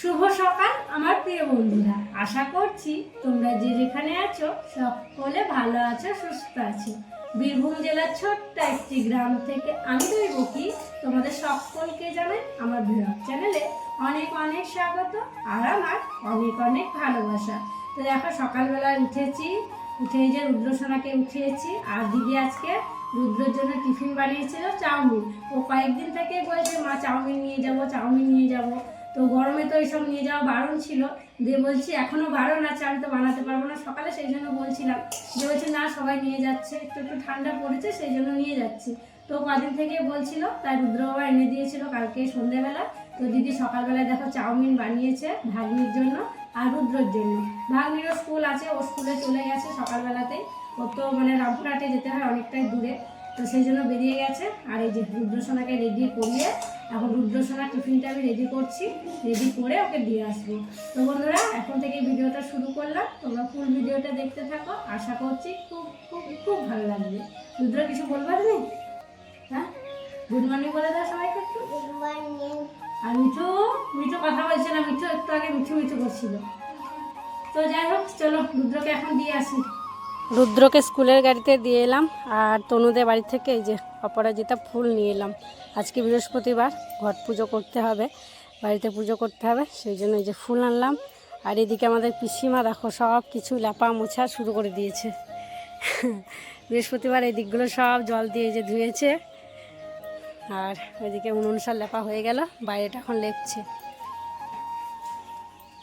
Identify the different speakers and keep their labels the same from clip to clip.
Speaker 1: শুভ সকাল, আমার প্রিয় বন্ধুরা। আশা করছি তোমরা যে যেখানে আছো, সকলে ভালো আছো, সুস্থ আছো। বীরভূম জেলার ছোট্ট একটি গ্রাম থেকে আমি দৈবকী তোমাদের সকলকে জানাই আমার ব্লগ চ্যানেলে অনেক অনেক স্বাগত আর আমার অনেক অনেক ভালোবাসা। তো দেখো সকালবেলা উঠেছি, উঠে যে রুদ্রসোনাকে উঠিয়েছি, আর দিদি আজকে রুদ্রের জন্য টিফিন বানিয়েছিল চাউমিন। ও কয়েকদিন থেকে বলছে, মা, চাউমিন নিয়ে যাব, চাউমিন নিয়ে যাব। তো গরমে তো এইসব নিয়ে যাওয়া বারণ ছিল। দিয়ে বলছি এখনও বারণ আছে, আমি তো বানাতে পারব না। সকালে সেই জন্য বলছিলাম। যে বলছে, না, সবাই নিয়ে যাচ্ছে। একটু একটু ঠান্ডা পড়েছে, সেই জন্য নিয়ে যাচ্ছি। তো কদিন থেকে বলছিল, তাই রুদ্র বাবা এনে দিয়েছিল কালকে সন্ধেবেলা তো দিদি সকালবেলায় দেখো চাউমিন বানিয়েছে ভাগ্নির জন্য আর রুদ্রর জন্য। ভাগ্নিরও স্কুল আছে, ও স্কুলে চলে গেছে সকালবেলাতেই। ও তো মানে রামপুরহাটে যেতে হয় অনেকটাই দূরে। তো সেই জন্য বেরিয়ে গেছে। আর এই যে রুদ্রসোনাকে রেডি করিয়ে এখন রুদ্রসোনার টিফিনটা আমি রেডি করছি রেডি করে ওকে দিয়ে আসব। তো বন্ধুরা এখন থেকে ভিডিওটা শুরু করলাম। তোমরা ফুল ভিডিওটা দেখতে থাকো। আশা করছি খুব খুব খুব ভালো লাগবে। রুদ্র কিছু বলবার নেই হ্যাঁ? গুড মর্নিং বলে দাও সবাইকে একটু। আর মিঠু? মিঠু কথা বলছে না মিঠু একটু আগে মিঠু মিঠু করছিল তো যাই হোক চলো রুদ্রকে এখন দিয়ে আসি। রুদ্রকে স্কুলের গাড়িতে দিয়ে এলাম আর তনুদের বাড়ি থেকে এই যে অপরাজিতা ফুল নিয়ে এলাম। আজকে বৃহস্পতিবার, ঘট পুজো করতে হবে, বাড়িতে পুজো করতে হবে, সেই জন্য এই যে ফুল আনলাম। আর এদিকে আমাদের পিসিমা দেখো, সব কিছু লেপা মোছা শুরু করে দিয়েছে। বৃহস্পতিবার এই দিকগুলো সব জল দিয়ে যে ধুয়েছে। আর ওইদিকে উনুন সার লেপা হয়ে গেল, বাইরেটা এখন লেপছে।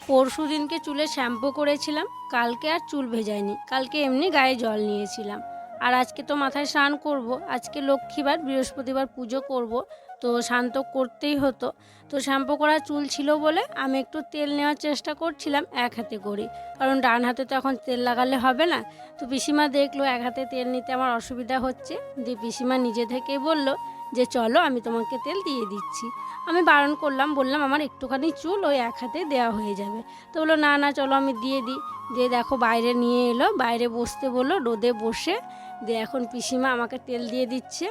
Speaker 1: পরশু দিনকে চুলে শ্যাম্পু করেছিলাম, কালকে আর চুল ভেজাইনি কালকে এমনি গায়ে জল নিয়েছিলাম। আর আজকে তো মাথায় স্নান করব। আজকে লক্ষ্মীবার, বৃহস্পতিবার পুজো করব। তো স্নান তো করতেই হতো। তো শ্যাম্পু করা চুল ছিল বলে আমি একটু তেল নেওয়ার চেষ্টা করছিলাম এক হাতে করে। কারণ ডান হাতে তো এখন তেল লাগালে হবে না। তো পিসিমা দেখল, এক হাতে তেল নিতে আমার অসুবিধা হচ্ছে। দিয়ে পিসিমা নিজে থেকেই বলল যে, চলো, আমি তোমাকে তেল দিয়ে দিচ্ছি। আমি বারণ করলাম, বললাম, আমার একটুখানি চুল ওই এক হাতে দেওয়া হয়ে যাবে। তো বলল, না না, চলো, আমি দিয়ে দিই। দিয়ে দেখো, বাইরে নিয়ে এলো, বাইরে বসতে বলল, রোদে বসে দিয়ে এখন পিসিমা আমাকে তেল দিয়ে দিচ্ছে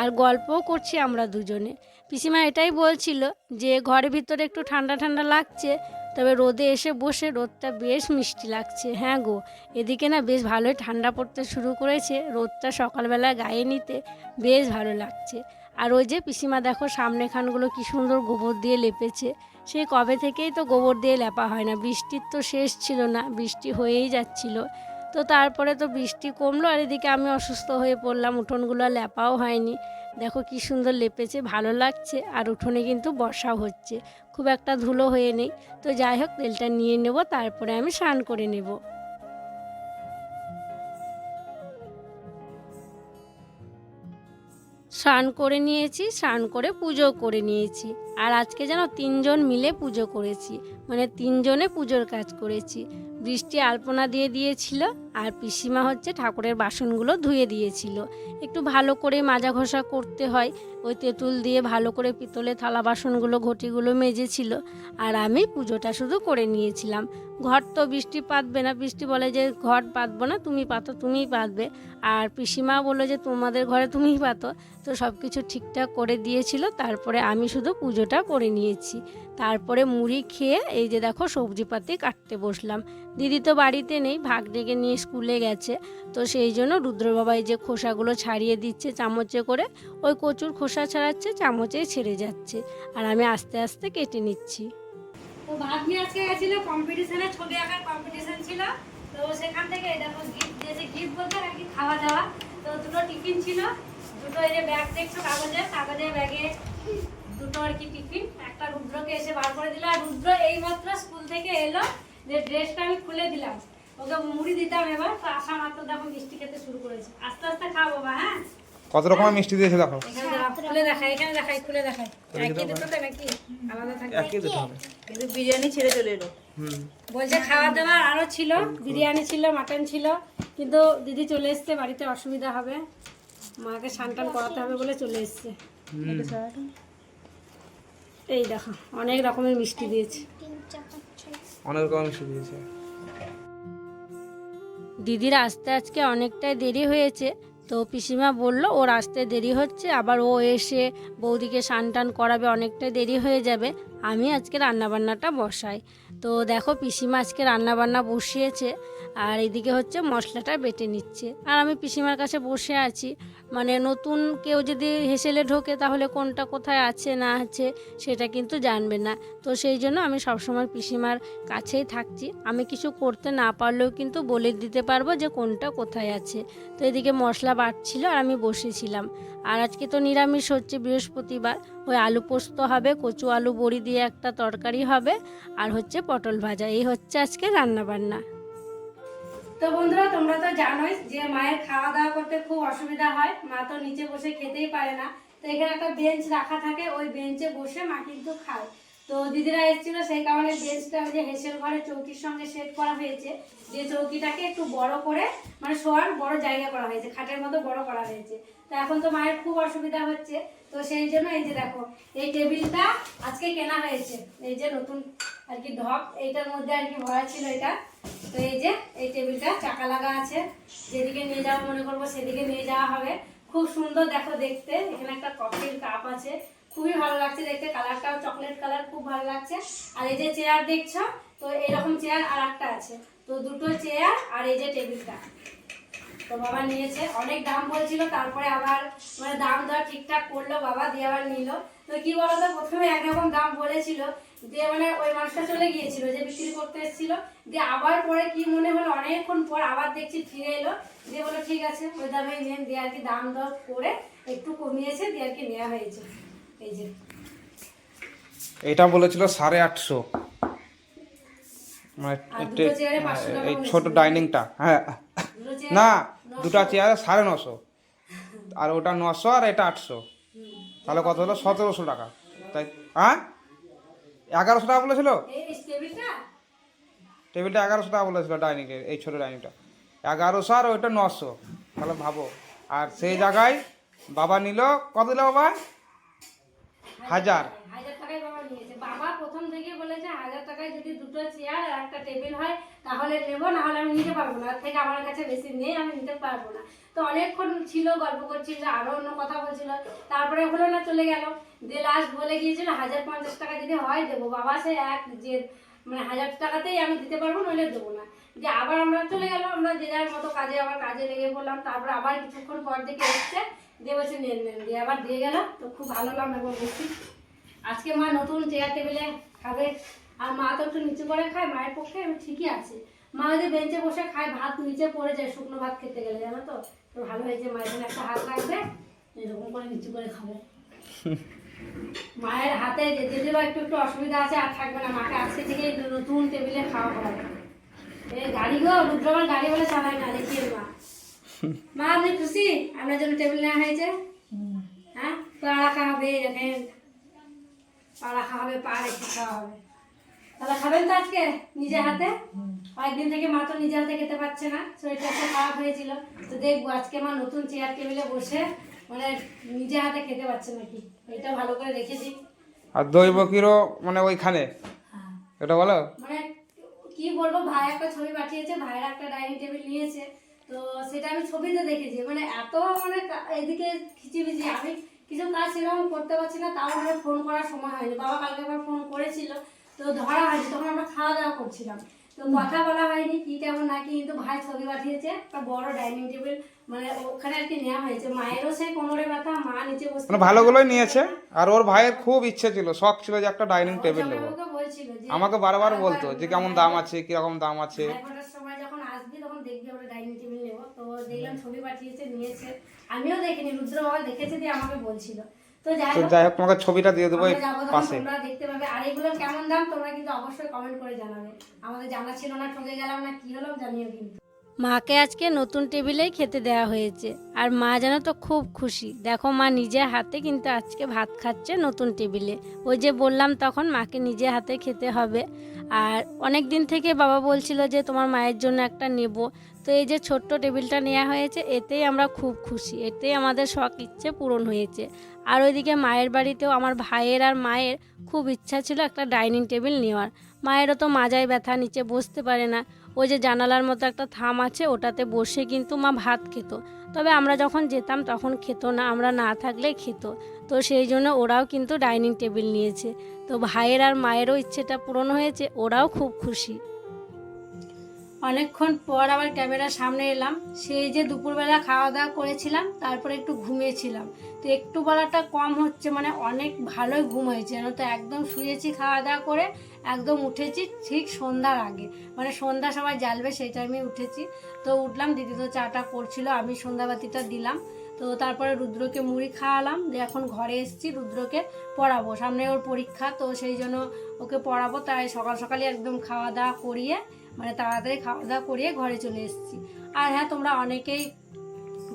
Speaker 1: আর গল্পও করছি আমরা দুজনে। পিসিমা এটাই বলছিল যে ঘরের ভিতরে একটু ঠান্ডা ঠান্ডা লাগছে, তবে রোদে এসে বসে রোদটা বেশ মিষ্টি লাগছে। হ্যাঁ গো, এদিকে না বেশ ভালোই ঠান্ডা পড়তে শুরু করেছে, রোদটা সকালবেলা গায়ে নিতে বেশ ভালো লাগছে। আর ওই যে পিসিমা দেখো সামনে খানগুলো কি সুন্দর গোবর দিয়ে লেপেছে। সেই কবে থেকেই তো গোবর দিয়ে লেপা হয় না, বৃষ্টির তো শেষ ছিল না, বৃষ্টি হয়েই যাচ্ছিল। তো তারপরে তো বৃষ্টি কমলো আর এদিকে আমি অসুস্থ হয়ে পড়লাম, উঠোনগুলো লেপাও হয়নি। দেখো কি সুন্দর লেপেছে, ভালো লাগছে আর উঠোনে কিন্তু বর্ষাও হচ্ছে, খুব একটা ধুলো হয়ে নেই। তো যাই হোক, তেলটা নিয়ে নেব, তারপরে আমি স্নান করে নেব। স্নান করে নিয়েছি, স্নান করে পুজো করে নিয়েছি। আর আজকে যেন তিনজন মিলে পুজো করেছি মানে তিনজনে পুজোর কাজ করেছি। বৃষ্টি আলপনা দিয়ে দিয়েছিল আর পিসিমা হচ্ছে ঠাকুরের বাসনগুলো ধুয়ে দিয়েছিল। একটু ভালো করে মাজা ঘষা করতে হয়। ওই তেঁতুল দিয়ে ভালো করে পিতলে থালা বাসনগুলো, ঘটিগুলো মেজেছিল আর আমি পুজোটা শুধু করে নিয়েছিলাম। ঘর তো বৃষ্টি পাতবে না। বৃষ্টি বলে যে ঘর পাতবো না, তুমি পাতো, তুমিই পাতবে। আর পিসিমা বলল যে, তোমাদের ঘরে তুমিই পাতো। তো সব কিছু ঠিকঠাক করে দিয়েছিল। তারপরে আমি শুধু পুজোটা করে নিয়েছি। তারপরে মুড়ি খেয়ে এই যে দেখো সবজিপাতি কাটতে বসলাম। দিদি তো বাড়িতে নেই, ভাগ ডেকে নিয়ে স্কুলে গেছে। তো সেই জন্য রুদ্রবাবাই যে খোসাগুলো ছাড়িয়ে দিচ্ছে চামচে করে, ওই কচুর খোসা ছাড়াচ্ছে, চামচেই ছেড়ে যাচ্ছে। আর আমি আস্তে আস্তে কেটে নিচ্ছি। তো ভাগ্নি আজকে গেছিল কম্পিটিশনে ছবি আঁকার কম্পিটিশন ছিল। তো সেখান থেকে দেখো গিফট দিয়েছে। গিফট বলতে আর কি খাওয়া দাওয়া। তো দুটো টিফিন ছিল। দুটো এই যে ব্যাগ দেখছ কাগজের কাগজের ব্যাগে দুটো আর কি টিফিন। একটা রুদ্রকে এসে বার করে দিল। আর রুদ্র এইমাত্র স্কুল থেকে এলো। যে ড্রেসটা আমি খুলে দিলাম ওকে মুড়ি দিতাম এবার তো আসা মাত্র দেখো মিষ্টি খেতে শুরু করেছে। আস্তে আস্তে খাও বাবা হ্যাঁ?
Speaker 2: কত রকমের মিষ্টি দিয়েছে দেখো।
Speaker 1: খুলে দেখাই এখানে দেখাই খুলে দেখাই। একই দিতে তো নাকি? আলাদা
Speaker 2: একই হবে।
Speaker 3: কিন্তু বিরিয়ানি ছেড়ে চলে এলো।
Speaker 2: হুম।
Speaker 1: বলছে খাওয়া দাওয়ার আরও ছিল বিরিয়ানি ছিল মাটন ছিল কিন্তু দিদি চলে এসছে বাড়িতে অসুবিধা হবে। মাকে স্নান টান করাতে হবে বলে চলে এসছে। এই দেখো অনেক রকমের মিষ্টি দিয়েছে।
Speaker 2: অনেক
Speaker 1: দিদির আসতে আজকে অনেকটাই দেরি হয়েছে, তো পিসিমা বলল, ওর আসতে দেরি হচ্ছে, আবার ও এসে বৌদিকে স্নান টান করাবে, অনেকটাই দেরি হয়ে যাবে। আমি আজকে রান্নাবান্নাটা বসাই। তো দেখো পিসিমা আজকে রান্নাবান্না বসিয়েছে, আর এদিকে হচ্ছে মশলাটা বেটে নিচ্ছে। আর আমি পিসিমার কাছে বসে আছি। মানে নতুন কেউ যদি হেসেলে ঢোকে তাহলে কোনটা কোথায় আছে, না আছে, সেটা কিন্তু জানবে না। তো সেই জন্য আমি সবসময় পিসিমার কাছেই থাকছি। আমি কিছু করতে না পারলেও কিন্তু বলে দিতে পারব যে কোনটা কোথায় আছে। তো এদিকে মশলা বাটছিল আর আমি বসেছিলাম। আর আজকে তো নিরামিষ হচ্ছে, বৃহস্পতিবার। ওই আলু পোস্ত হবে, কচু আলু বড়ি দিয়ে একটা তরকারি হবে, আর হচ্ছে পটল ভাজা। এই হচ্ছে আজকে রান্না বান্না তো বন্ধুরা, তোমরা তো জানোই যে মায়ের খাওয়া দাওয়া করতে খুব অসুবিধা হয়। মা তো নিচে বসে খেতেই পারে না। তো এখানে একটা বেঞ্চ রাখা থাকে, ওই বেঞ্চে বসে মা কিন্তু খায়। তো দিদিরা এসেছিল, সেই কারণে বেঞ্চটা যে হেসেল ঘরে চৌকির সঙ্গে সেট করা হয়েছে। যে চৌকিটাকে একটু বড় করে মানে শোয়ার বড় জায়গা করা হয়েছে, খাটের মতো বড় করা হয়েছে। তো এখন তো মায়ের খুব অসুবিধা হচ্ছে, তো সেই জন্য এই যে দেখো, এই টেবিলটা আজকে কেনা হয়েছে। এই যে নতুন আর কি ঢপ, এইটার মধ্যে আর কি ভরা ছিল এটা। তো এই যে, এই টেবিলটা চাকা লাগা আছে, যেদিকে নিয়ে যাওয়া মনে করব সেদিকে নিয়ে যাওয়া হবে। খুব সুন্দর দেখো দেখতে, এখানে একটা কফির কাপ আছে। খুবই ভালো লাগছে দেখতে। কালারটাও চকলেট কালার খুব ভালো লাগছে। আর এই যে চেয়ার দেখছ, তো এরকম চেয়ার আর একটা আছে। তো দুটো চেয়ার আর এই যে টেবিলটা। তো বাবা নিয়েছে। অনেক দাম বলছিল, তারপরে আবার মানে দাম দর ঠিকঠাক করল, বাবা দিয়ে আবার নিল। তো কি বলতো, প্রথমে একরকম দাম বলেছিল, দিয়ে মানে ওই মানুষটা চলে গিয়েছিল যে বিক্রি করতে এসেছিল। দিয়ে আবার পরে কি মনে হলো, অনেকক্ষণ পর আবার দেখছি ফিরে এলো। দিয়ে বলো ঠিক আছে, ওই দামেই নেন। দিয়ে আর কি দাম দর করে একটু কমিয়েছে, দিয়ে আর কি নেওয়া হয়েছে। এই যে।
Speaker 2: এটা বলেছিল সাড়ে আটশো। মানে
Speaker 1: টাকা
Speaker 2: এই। ছোট ডাইনিংটা হ্যাঁ। না। দুটা চেয়ারে সাড়ে নশো। আর ওটা নশো আর এটা আটশো। তাহলে কত হলো? সতেরোশো টাকা। তাই হ্যাঁ? এগারোশো টাকা বলেছিল?
Speaker 1: টেবিলটা?
Speaker 2: এগারোশো টাকা বলেছিল ডাইনিংয়ের এই ছোটো ডাইনিংটা। এগারোশো আর ওইটা নশো। তাহলে ভাবো। আর সেই জায়গায় বাবা নিল কত দিল বাবা? হাজার।
Speaker 1: টাকায় বাবা নিয়েছে। বাবা প্রথম থেকে বলেছে, হাজার টাকায় যদি দুটো চেয়ার আর একটা টেবিল হয়, তাহলে নেব না হলে আমি নিতে পারব না। থেকে আমার কাছে বেশি নেই, আমি নিতে পারব না। তো অনেকক্ষণ ছিল, গল্প করছিল, আরও অন্য কথা বলছিল। তারপরে হলো না, চলে গেল। দিয়ে লাস্ট বলে গিয়েছিল, হাজার পঞ্চাশ টাকা যদি হয়, দেবো। বাবা সে এক যে মানে হাজার টাকাতেই আমি দিতে পারব, নইলে দেবো না। যে আবার আমরা চলে গেল আমরা যে যার মতো কাজে, আবার কাজে লেগে পড়লাম। তারপরে আবার কিছুক্ষণ পর দেখে এসছে দিয়ে বলছে নেন নেন দিয়ে আবার দিয়ে গেল। তো খুব ভালো লাগল বেশি আজকে মা নতুন চেয়ার টেবিলে খাবে। আর মা তো একটু নিচু করে খায়, মায়ের পক্ষে ঠিকই আছে। মা যদি বেঞ্চে বসে খায়, ভাত নিচে পড়ে যায়, শুকনো ভাত খেতে গেলে, জানো তো? তো ভালো হয়েছে মায়ের জন্য একটা হাত রাখবে, এরকম করে নিচু করে খাবে। মায়ের হাতে যে যদিও একটু একটু অসুবিধা আছে, আর থাকবে না। মাকে আজকে থেকে নতুন টেবিলে খাওয়া হবে। এই গাড়ি গো রুদ্রবার গাড়ি বলে চালায় না দেখিয়ে মা মা আপনি খুশি? আপনার জন্য টেবিল নেওয়া হয়েছে। হ্যাঁ? পা রাখা হবে দেখেন পা রাখা হবে পা রেখে খাওয়া হবে তাহলে খাবেন তো আজকে নিজে হাতে? কয়েকদিন থেকে মা তো নিজে হাতে খেতে পারছে না শরীরটা একটু খারাপ হয়েছিল। তো দেখব আজকে মা নতুন চেয়ার টেবিলে বসে মানে নিজে হাতে খেতে পারছে নাকি? এটা ভালো করে রেখে দিই।
Speaker 2: আর দই বকিরও মানে ওইখানে?
Speaker 1: হ্যাঁ।
Speaker 2: এটা বলো?
Speaker 1: মানে কি বলব ভাই একটা ছবি পাঠিয়েছে ভাইয়ের একটা ডাইনিং টেবিল নিয়েছে। তো সেটা আমি ছবিতে দেখেছি। মানে এত মানে এদিকে খিচিবিচি আমি কিছু কাজ সেরকম করতে পারছি না তাও মানে ফোন করার সময় হয়নি। বাবা কালকে একবার ফোন করেছিল তো ধরা হয়নি তখন আমরা খাওয়া দাওয়া করছিলাম। তো কথা বলা হয়নি কি কেমন নাকি কিন্তু ভাই ছবি পাঠিয়েছে একটা বড় ডাইনিং টেবিল মানে ওখানে আর কি নেওয়া হয়েছে। মায়েরও সেই কোমরে ব্যথা মা নিচে বসে
Speaker 2: মানে ভালোগুলোই নিয়েছে আর ওর ভাইয়ের খুব ইচ্ছে ছিল শখ ছিল যে একটা ডাইনিং টেবিল নেব।
Speaker 1: আমাকে
Speaker 2: আমাকে বারবার বলতো যে কেমন দাম আছে কীরকম দাম আছে।
Speaker 1: সময় যখন আসবি তখন দেখবি আমরা ডাইনিং টেবিল তো দেখলাম ছবি পাঠিয়েছে নিয়েছে। আমিও দেখিনি রুদ্র বাবা দেখেছে দিয়ে আমাকে বলছিল। তো যাই হোক
Speaker 2: যাই হোক তোমাকে ছবিটা দিয়ে দেবো পাশে।
Speaker 1: তোমরা দেখতে পাবে। আর এগুলো কেমন দাম তোমরা কিন্তু অবশ্যই কমেন্ট করে জানাবে। আমাদের জানা ছিল না ঠকে গেলাম না কি হলো জানিও কিন্তু। মাকে আজকে নতুন টেবিলেই খেতে দেওয়া হয়েছে। আর মা যেন তো খুব খুশি। দেখো মা নিজের হাতে কিন্তু আজকে ভাত খাচ্ছে নতুন টেবিলে। ওই যে বললাম তখন মাকে নিজে হাতে খেতে হবে। আর অনেক দিন থেকে বাবা বলছিল যে তোমার মায়ের জন্য একটা নেব। তো এই যে ছোট্ট টেবিলটা নেওয়া হয়েছে, এতেই আমরা খুব খুশি। এতেই আমাদের শখ, ইচ্ছে পূরণ হয়েছে। আর ওইদিকে মায়ের বাড়িতেও আমার ভাইয়ের আর মায়ের খুব ইচ্ছা ছিল একটা ডাইনিং টেবিল নেওয়ার। মায়েরও তো মাজায় ব্যথা, নিচে বসতে পারে না। ওই যে জানালার মতো একটা থাম আছে, ওটাতে বসে কিন্তু মা ভাত খেত। তবে আমরা যখন যেতাম তখন খেত না, আমরা না থাকলে খেত। তো সেই জন্য ওরাও কিন্তু ডাইনিং টেবিল নিয়েছে। তো ভাইয়ের আর মায়েরও ইচ্ছেটা পূরণ হয়েছে, ওরাও খুব খুশি। অনেকক্ষণ পর আবার ক্যামেরার সামনে এলাম। সেই যে দুপুরবেলা খাওয়া দাওয়া করেছিলাম, তারপরে একটু ঘুমিয়েছিলাম। তো একটু বেলাটা কম হচ্ছে মানে অনেক ভালোই ঘুম হয়েছে, জানো তো? একদম শুয়েছি খাওয়া দাওয়া করে, একদম উঠেছি ঠিক সন্ধ্যার আগে। মানে সন্ধ্যা সবাই জ্বালবে, সেই টাইমে উঠেছি। তো উঠলাম, দিদি তো চাটা করছিল, আমি সন্ধ্যাবাতিটা দিলাম। তো তারপরে রুদ্রকে মুড়ি খাওয়ালাম যে এখন ঘরে এসেছি, রুদ্রকে পড়াবো। সামনে ওর পরীক্ষা, তো সেই জন্য ওকে পড়াবো। তাই সকাল সকালে একদম খাওয়া দাওয়া করিয়ে মানে তাড়াতাড়ি খাওয়া দাওয়া করিয়ে ঘরে চলে এসেছি। আর হ্যাঁ তোমরা অনেকেই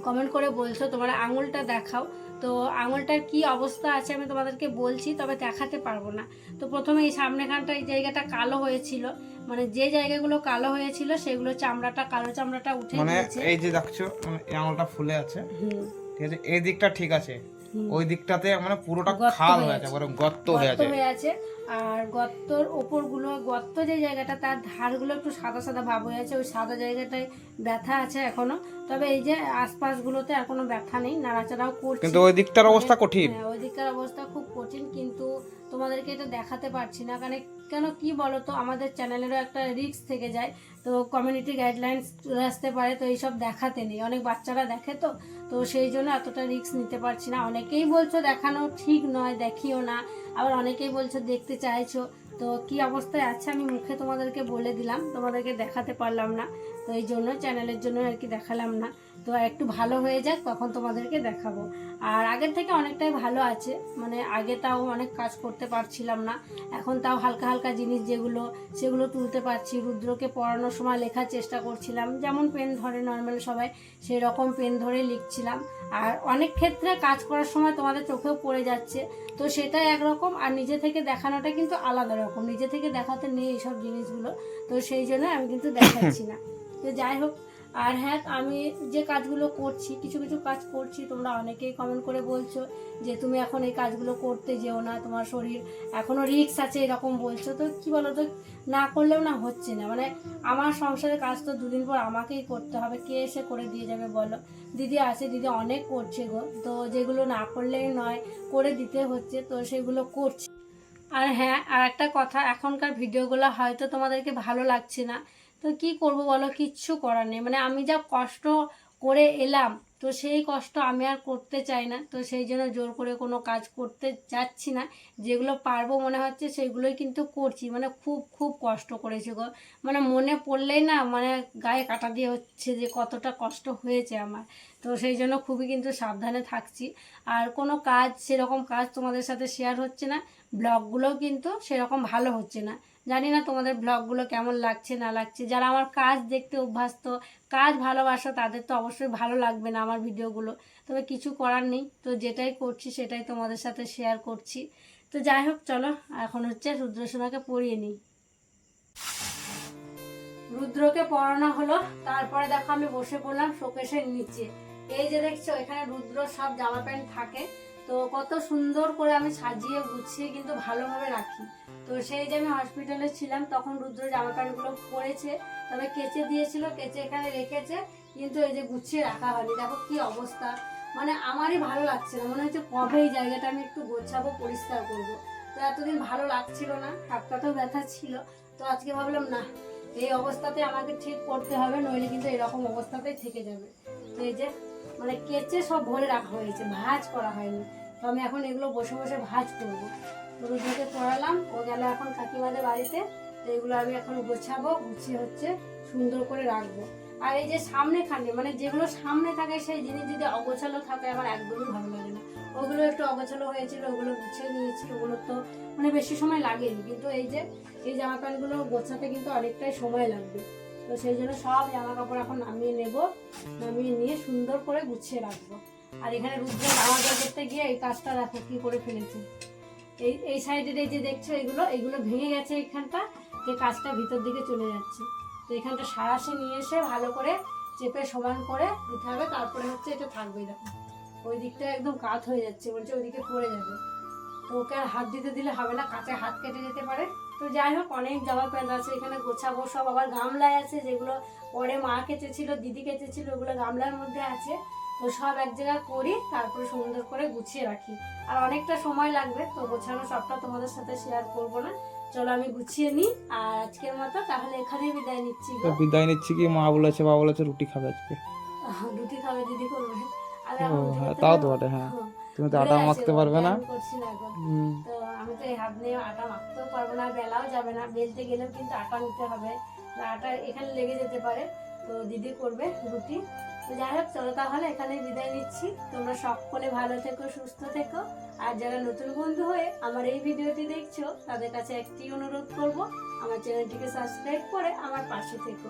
Speaker 1: কমেন্ট করে বলছো তোমার আঙুলটা দেখাও। তো আঙুলটার কি অবস্থা আছে আমি তোমাদেরকে বলছি তবে দেখাতে পারব না। তো প্রথমে এই সামনেখানটা এই জায়গাটা কালো হয়েছিল। মানে যে জায়গাগুলো কালো হয়েছিল সেগুলো চামড়াটা কালো চামড়াটা উঠে
Speaker 2: মানে এই যে দেখছ মানে এই আঙুলটা ফুলে আছে। ঠিক আছে? এই দিকটা ঠিক আছে। ওই দিকটাতে মানে পুরোটা খাল
Speaker 1: হয়ে
Speaker 2: আছে। মানে গর্ত হয়ে আছে।
Speaker 1: আর গর্তর ওপরগুলো গর্ত যে জায়গাটা তার ধারগুলো একটু সাদা সাদা ভাব হয়ে আছে। ওই সাদা জায়গাটায় ব্যথা আছে এখনও। তবে এই যে আশপাশগুলোতে এখনও ব্যথা নেই নাড়াচাড়াও করছে।
Speaker 2: কিন্তু ওই দিকটার অবস্থা কঠিন।
Speaker 1: হ্যাঁ ওই দিকটার অবস্থা খুব কঠিন কিন্তু তোমাদেরকে এটা দেখাতে পারছি না। কারণ কেন কি বলো তো আমাদের চ্যানেলেরও একটা রিস্ক থেকে যায়। তো কমিউনিটি গাইডলাইন্স আসতে পারে, তো এইসব দেখাতে নেই। অনেক বাচ্চারা দেখে তো তো সেই জন্য এতটা রিস্ক নিতে পারছি না। অনেকেই বলছো দেখানো ঠিক নয়, দেখিও না। আবার অনেকেই বলছো দেখতে চাইছো। তো কি অবস্থায় আছে আমি মুখে তোমাদেরকে বলে দিলাম। তোমাদেরকে দেখাতে পারলাম না। তো এই জন্য চ্যানেলের জন্য আর কি দেখালাম না। তো একটু ভালো হয়ে যাক, তখন তোমাদেরকে দেখাবো। আর আগের থেকে অনেকটাই ভালো আছে মানে আগে তাও অনেক কাজ করতে পারছিলাম না, এখন তাও হালকা হালকা জিনিস যেগুলো, সেগুলো তুলতে পারছি। রুদ্রকে পড়ানোর সময় লেখার চেষ্টা করছিলাম, যেমন পেন ধরে নর্মাল সবাই সেই রকম পেন ধরে লিখছিলাম। আর অনেক ক্ষেত্রে কাজ করার সময় তোমাদের চোখেও পড়ে যাচ্ছে, তো সেটা একরকম। আর নিজে থেকে দেখানোটা কিন্তু আলাদা রকম, নিজে থেকে দেখাতে নেই এইসব জিনিসগুলো, তো সেই জন্য আমি কিন্তু দেখাচ্ছি না। তো যাই হোক আর হ্যাঁ আমি যে কাজগুলো করছি, কিছু কিছু কাজ করছি, তোমরা অনেকেই কমেন্ট করে বলছো যে তুমি এখন এই কাজগুলো করতে যেও না, তোমার শরীর এখনও রিক্স আছে এরকম বলছো। তো কি বলো তো না করলেও না হচ্ছে না। মানে আমার সংসারের কাজ তো দুদিন পর আমাকেই করতে হবে, কে এসে করে দিয়ে যাবে বলো? দিদি আছে, দিদি অনেক করছে গো। তো যেগুলো না করলেই নয়, করে দিতে হচ্ছে, তো সেগুলো করছি। আর হ্যাঁ আর একটা কথা, এখনকার ভিডিওগুলো হয়তো তোমাদেরকে ভালো লাগছে না। তো কি করব বলো? কিচ্ছু করার নেই। মানে আমি যা কষ্ট করে এলাম, তো সেই কষ্ট আমি আর করতে চাই না। তো সেই জন্য জোর করে কোনো কাজ করতে যাচ্ছি না। যেগুলো পারব মনে হচ্ছে সেগুলোই কিন্তু করছি। মানে খুব খুব কষ্ট করেছি গো। মানে মনে পড়লেই না মানে গায়ে কাটা দিয়ে হচ্ছে যে কতটা কষ্ট হয়েছে আমার। তো সেই জন্য খুবই কিন্তু সাবধানে থাকছি। আর কোনো কাজ, সেরকম কাজ তোমাদের সাথে শেয়ার হচ্ছে না। ব্লগগুলোও কিন্তু সেরকম ভালো হচ্ছে না। জানি না তোমাদের ব্লগগুলো কেমন লাগছে, না লাগছে। যারা আমার কাজ দেখতে অভ্যস্ত, কাজ ভালোবাসো, তাদের তো অবশ্যই ভালো লাগবে না আমার ভিডিওগুলো। তবে কিছু করার নেই। তো যেটাই করছি, সেটাই তোমাদের সাথে শেয়ার করছি। তো যাই হোক, চলো, এখন হচ্ছে রুদ্রসোনাকে পড়িয়ে নিই। রুদ্রকে পড়ানো হলো, তারপরে দেখো আমি বসে পড়লাম শোকেশের নিচে। এই যে দেখছ, এখানে রুদ্র সব জামা প্যান্ট থাকে। তো কত সুন্দর করে আমি সাজিয়ে গুছিয়ে কিন্তু ভালোভাবে রাখি। তো সেই যে আমি হসপিটালে ছিলাম, তখন রুদ্র জামা প্যান্টগুলো পরেছে, তবে কেচে দিয়েছিল, কেচে এখানে রেখেছে, কিন্তু এই যে গুছিয়ে রাখা হয়নি। দেখো কি অবস্থা। মানে আমারই ভালো লাগছে না, মনে হচ্ছে কবে এই জায়গাটা আমি একটু গোছাবো, পরিষ্কার করব। তো এতদিন ভালো লাগছিল না, হাতটাতেও ব্যথা ছিল, তো আজকে ভাবলাম, না, এই অবস্থাতে আমাকে ঠিক করতে হবে, নইলে কিন্তু এরকম অবস্থাতেই থেকে যাবে। তো এই যে মানে কেচে সব ভরে রাখা হয়েছে, ভাজ করা হয়নি। তো আমি এখন এগুলো বসে বসে ভাজ করব। তো রুদ্রকে পড়ালাম, ও গেল এখন কাকিমাদের বাড়িতে। তো এগুলো আমি এখন গোছাবো, গুছিয়ে হচ্ছে সুন্দর করে রাখব। আর এই যে সামনে খানে মানে যেগুলো সামনে থাকে, সেই জিনিস যদি অগোছালো থাকে, আমার একদমই ভালো লাগে না। ওগুলো একটু অগোছালো হয়েছিল, ওগুলো গুছিয়ে নিয়েছি, ওগুলো তো মানে বেশি সময় লাগেনি। কিন্তু এই যে, এই জামা প্যান্টগুলো গোছাতে কিন্তু অনেকটাই সময় লাগবে। তো সেই জন্য সব জামা কাপড় এখন নামিয়ে নেব, নামিয়ে নিয়ে সুন্দর করে গুছিয়ে রাখব। আর এখানে রুদ্র জামা জল করতে গিয়ে এই কাজটা দেখো কি করে ফেলেছে। এই এই সাইডের এই যে দেখছ এগুলো এগুলো ভেঙে গেছে এখানটা, যে কাজটা ভিতর দিকে চলে যাচ্ছে। তো এখানটা সারাশে নিয়ে এসে ভালো করে চেপে সমান করে দিতে হবে, তারপরে হচ্ছে এটা থাকবে, দেখো। ওই দিকটা একদম কাত হয়ে যাচ্ছে, বলছে ওইদিকে পড়ে যাবে। ওকে আর হাত দিতে দিলে হবে না কাছে হাত কেটে যেতে পারে। তো যাই হোক অনেক জামা প্যান্ট আছে এখানে গোছাবো সব আবার গামলায় আছে যেগুলো পরে মা কেচেছিল দিদি কেচেছিল ওগুলো গামলার মধ্যে আছে। তো সব এক জায়গায় করি তারপরে সুন্দর করে গুছিয়ে রাখি। আর অনেকটা সময় লাগবে তো গোছানো সবটা তোমাদের সাথে শেয়ার করব না। চলো আমি গুছিয়ে নিই আর আজকের মতো তাহলে এখানেই বিদায় নিচ্ছি
Speaker 2: বিদায় নিচ্ছি কি? মা বলেছে বাবা বলেছে রুটি খাবে আজকে।
Speaker 1: রুটি খাবে দিদি করবে
Speaker 2: হ্যাঁ, তাও
Speaker 1: তো-
Speaker 2: তো বটে, হ্যাঁ। তুমি তো আটা মাখতে পারবে না।
Speaker 1: তো আমি তো এই হাত নিয়ে আটা মাখতেও পারব না বেলাও যাবে না। বেলতে গেলেও কিন্তু আটা নিতে হবে। আটা এখানে লেগে যেতে পারে। তো দিদি করবে রুটি। তো যাই হোক চলো তাহলে এখানে বিদায় নিচ্ছি। তোমরা সকলে ভালো থেকো সুস্থ থেকো। আর যারা নতুন বন্ধু হয়ে আমার এই ভিডিওটি দেখছ তাদের কাছে একটি অনুরোধ করব আমার চ্যানেলটিকে সাবস্ক্রাইব করে আমার পাশে থেকো।